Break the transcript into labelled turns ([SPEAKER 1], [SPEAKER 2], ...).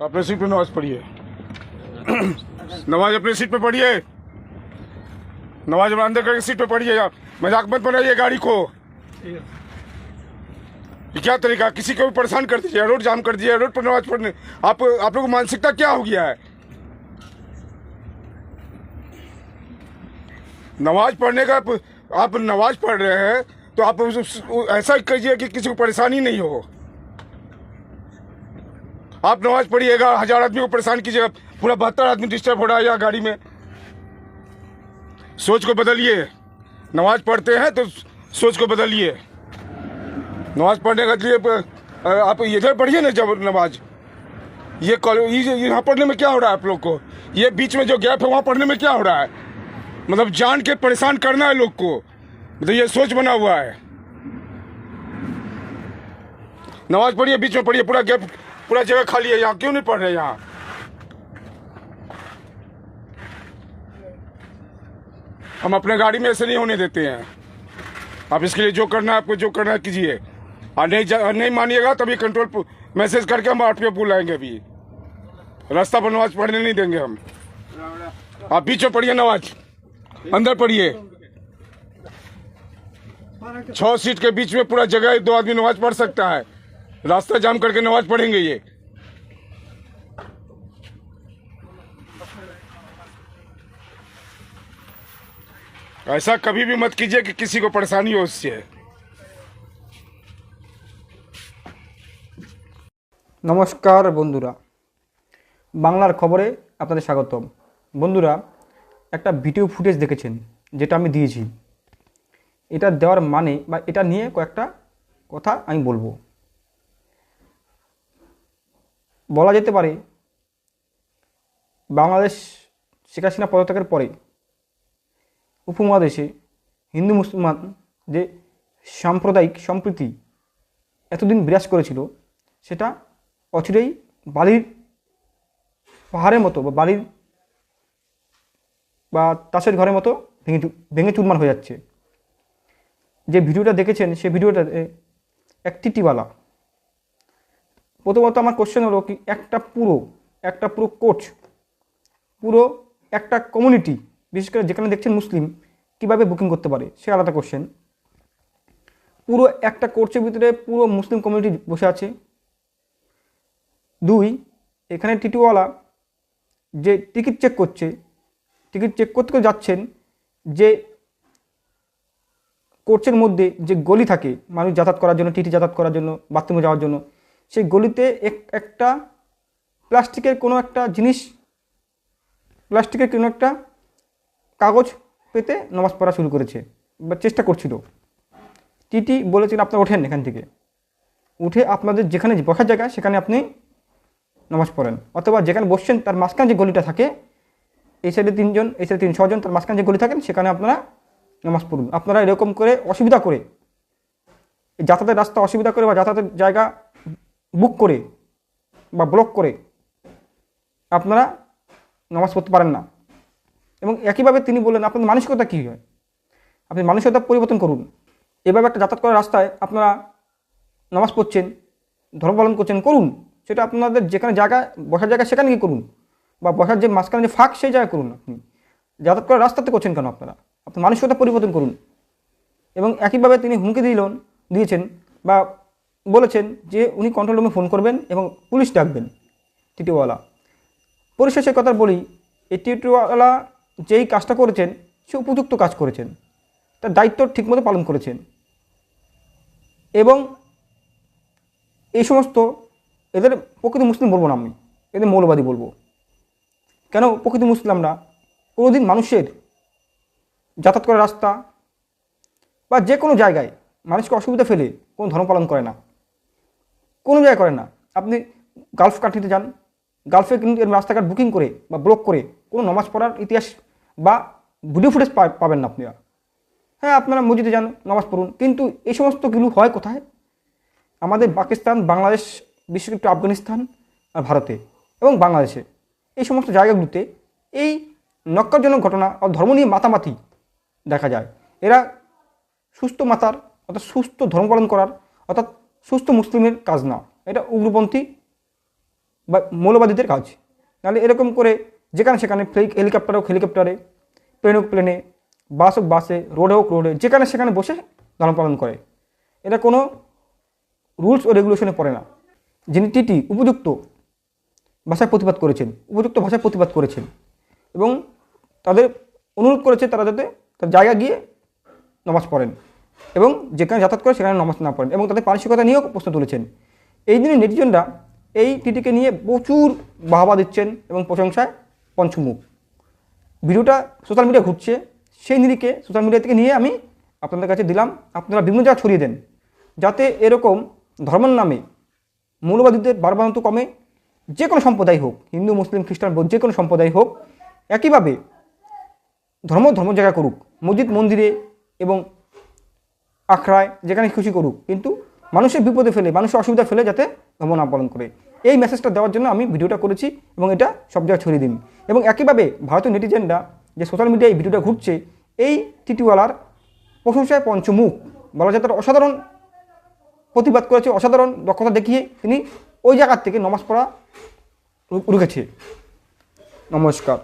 [SPEAKER 1] अपने सीट पे नमाज़ पढ़िए। नमाज़ अपनी सीट पे पढ़िए। अपने अंदर करके सीट पे पढ़िए आप। मज़ाक मत बनाइए गाड़ी को। ये क्या तरीका? किसी को भी परेशान कर दीजिए रोड जाम कर दिए रोड पर नमाज़ पढ़ने। आप आप लोग को मानसिकता क्या हो गया है? नमाज़ पढ़ने का आप, आप नमाज़ पढ़ रहे हैं तो आप ऐसा कीजिए कि किसी को परेशानी नहीं हो। आप नमाज़ पढ़िएगा, हज़ार आदमी को परेशान कीजिएगा, पूरा बहत्तर आदमी डिस्टर्ब हो रहा है यहाँ गाड़ी में। सोच को बदलिए। नमाज़ पढ़ते हैं तो सोच को बदलिए। नमाज़ पढ़ने का लिए आप इधर पढ़िए ना जब नमाज़। ये कॉल- ये यहाँ पढ़ने में क्या हो रहा है आप लोग को? ये बीच में जो गैप है, वहाँ पढ़ने में क्या हो रहा है? मतलब जान के परेशान करना है लोग को। मतलब ये सोच बना हुआ है। नमाज़ पढ़िए, बीच में पढ़िए, पूरा गैप पूरा जगह खाली है यहाँ, क्यों नहीं पढ़ रहे यहाँ? हम अपने गाड़ी में ऐसे नहीं होने देते हैं। आप इसके लिए जो करना है, आपको जो करना है, कीजिए। और नहीं नहीं मानिएगा, तभी कंट्रोल मैसेज करके हम आर बुलाएँगे अभी। रास्ता पर नमाज़ पढ़ने नहीं देंगे हम। आप बीच में पढ़िए नमाज़। अंदर पढ़िए। छह सीट के बीच में पूरा जगह दो आदमी नमाज़ पढ़ सकता है। रास्ता जाम करके नमाज पढ़ेंगे ये ऐसा कभी भी मत कीजिए कि किसी को परेशानी हो उससे
[SPEAKER 2] নমস্কার বন্ধুরা বাংলার খবরে আপনাদের স্বাগতম বন্ধুরা একটা ভিডিও ফুটেজ দেখেছেন যেটা আমি দিয়েছি এটা দেওয়ার মানে বা এটা নিয়ে কয়েকটা কথা আমি বলবো বলা যেতে পারে, বাংলাদেশ শেখ হাসিনা পদত্যাগের পরে উপমহাদেশে হিন্দু মুসলমান যে সাম্প্রদায়িক সম্প্রীতি এতদিন বিরাজ করেছিল, সেটা অচিরেই বালির পাহাড়ের মতো বা বালির বা তাসের ঘরের মতো ভেঙে ভেঙে চুরমার হয়ে যাচ্ছে। যে ভিডিওটা দেখেছেন সেই ভিডিওটাতে এক টিটিওয়ালা প্রথমত আমার কোশ্চেন হলো কি, একটা পুরো একটা পুরো কোচ পুরো একটা কমিউনিটি বিশেষ করে যেখানে দেখছেন মুসলিম, কীভাবে বুকিং করতে পারে, সে আলাদা কোশ্চেন পুরো একটা কোর্সের ভিতরে পুরো মুসলিম কমিউনিটি বসে আছে। দুই, এখানে টিটিওয়ালা যে টিকিট চেক করছে টিকিট চেক করতে করতে যাচ্ছেন, যে কোর্সের মধ্যে যে গলি থাকে, মানুষ যাতায়াত করার জন্য টিটি যাতায়াত করার জন্য বাথরুমে যাওয়ার জন্য সেই গলিতে এক, একটা প্লাস্টিকের কোনো একটা জিনিস, প্লাস্টিকের কোনো একটা কাগজ পেতে নামাজ পড়া শুরু করেছে বা চেষ্টা করছিল। টিটি বলেছেন, আপনারা ওঠেন এখান থেকে। উঠে আপনাদের যেখানে বসার জায়গা, সেখানে আপনি নামাজ পড়েন। অথবা যেখানে বসছেন, তার মাঝখানে যে গলিটা থাকে, এই সাইডে তিনজন, এই সাইডে তিন, ছজন, তার মাঝখানে যে গলি থাকেন, সেখানে আপনারা নামাজ পড়ুন। আপনারা এরকম করে অসুবিধা করে, যাতায়াতের রাস্তা অসুবিধা করে বা যাতায়াতের জায়গা বুক করে বা ব্লক করে আপনারা নামাজ পড়তে পারেন না। এবং একইভাবে তিনি বললেন, আপনাদের মানসিকতা কী হয়? আপনি মানসিকতা পরিবর্তন করুন। এভাবে একটা যাতায়াত করার রাস্তায় আপনারা নামাজ পড়ছেন, ধর্ম পালন করছেন, করুন। সেটা আপনাদের যেখানে জায়গা, বসার জায়গা সেখানে গিয়ে করুন বা বসার যে মাঝখানে যে ফাঁক সেই জায়গায় করুন আপনি। যাতায়াত করার রাস্তাতে করছেন কেন আপনারা? আপনার মানসিকতা পরিবর্তন করুন। এবং একইভাবে তিনি হুমকি দিলেন, দিয়েছেন বা বলেছেন যে উনি কন্ট্রোল রুমে ফোন করবেন এবং পুলিশ ডাকবেন, টিটিওয়ালা। পরিশেষে কথা বলি, এই টিটিওয়ালা যেই কাজটা করেছেন, সে উপযুক্ত কাজ করেছেন। তার দায়িত্ব ঠিকমতো পালন করেছেন। এবং এই সমস্ত এদের প্রকৃত মুসলিম বলব না আমি, এদের মৌলবাদী বলব। কেন প্রকৃত মুসলিমরা? কোনোদিন মানুষের যাতায়াত করার রাস্তা বা যে কোনো জায়গায় মানুষকে অসুবিধা ফেলে কোনো ধর্ম পালন করে না। কোনো জায়গায় করে না। আপনি গালফ কান্ট্রিতে যান, গালফে কিন্তু এর রাস্তাঘাট বুকিং করে বা ব্লক করে কোনো নামাজ পড়ার ইতিহাস বা ভিডিও ফুটেজ পাবেন না আপনারা হ্যাঁ আপনারা মসজিদে যান, নামাজ পড়ুন, কিন্তু এই সমস্তগুলো হয় কোথায়? আমাদের পাকিস্তান, বাংলাদেশ বিশেষ আফগানিস্তান আর ভারতে এবং বাংলাদেশে এই সমস্ত জায়গাগুলোতে এই নক্কারজনক ঘটনা ও ধর্ম নিয়ে মাতামাতি দেখা যায়। এরা সুস্থ মাতার অর্থাৎ সুস্থ ধর্ম পালন করার অর্থাৎ সুস্থ মুসলিমের কাজ না। এটা উগ্রপন্থী বা মৌলবাদীদের কাজ। নাহলে এরকম করে যেখানে সেখানে ফ্লাইট হেলিকপ্টার হোক হেলিকপ্টারে প্লেন হোক প্লেনে বাস হোক বাসে রোডে হোক রোডে যেখানে সেখানে বসে ধর্ম পালন করে। এটা কোনো রুলস ও রেগুলেশনে পড়ে না। যিনি টিটি, উপযুক্ত ভাষায় প্রতিবাদ করেছেন, উপযুক্ত ভাষায় প্রতিবাদ করেছেন এবং তাদের অনুরোধ করেছে তারা যাতে তার জায়গা গিয়ে নামাজ পড়েন। এবং যেখানে যাতায়াত করে সেখানে নামাজ না পড়েন এবং তাদের মানসিকতা নিয়েও প্রশ্ন তুলেছেন। এই দিনে নেটিজনরা এই টিটিকে নিয়ে প্রচুর বাহবা দিচ্ছেন এবং প্রশংসায় পঞ্চমুখ। ভিডিওটা সোশ্যাল মিডিয়া ঘুরছে, সেই নিরিখে সোশ্যাল মিডিয়া থেকে নিয়ে আমি আপনাদের কাছে দিলাম, আপনারা বিভিন্ন জায়গায় ছড়িয়ে দেন। যাতে এরকম ধর্মের নামে মৌলবাদীদের বারবারন্ত কমে যে কোনো সম্প্রদায় হোক, হিন্দু, মুসলিম, খ্রিস্টান, বৌদ্ধ, যে কোনো সম্প্রদায় হোক, একইভাবে ধর্ম ধর্ম জায়গা করুক। মসজিদ, মন্দিরে এবং আখড়ায় যেখানে খুশি করুক। কিন্তু মানুষের বিপদে ফেলে, মানুষের অসুবিধা ফেলে যাতে ধর্ম না পালন করে। এই মেসেজটা দেওয়ার জন্য আমি ভিডিওটা করেছি এবং এটা সব জায়গায় ছড়িয়ে দিন। এবং একইভাবে ভারতীয় নেটিজেনরা যে সোশ্যাল মিডিয়ায় এই ভিডিওটা ঘুরছে, এই টিটিওয়ালার প্রশংসায় পঞ্চমুখ। বলা যায় তার অসাধারণ প্রতিবাদ করেছে, অসাধারণ দক্ষতা দেখিয়ে তিনি ওই জায়গার থেকে নমাজ পড়া রুখেছে। নমস্কার।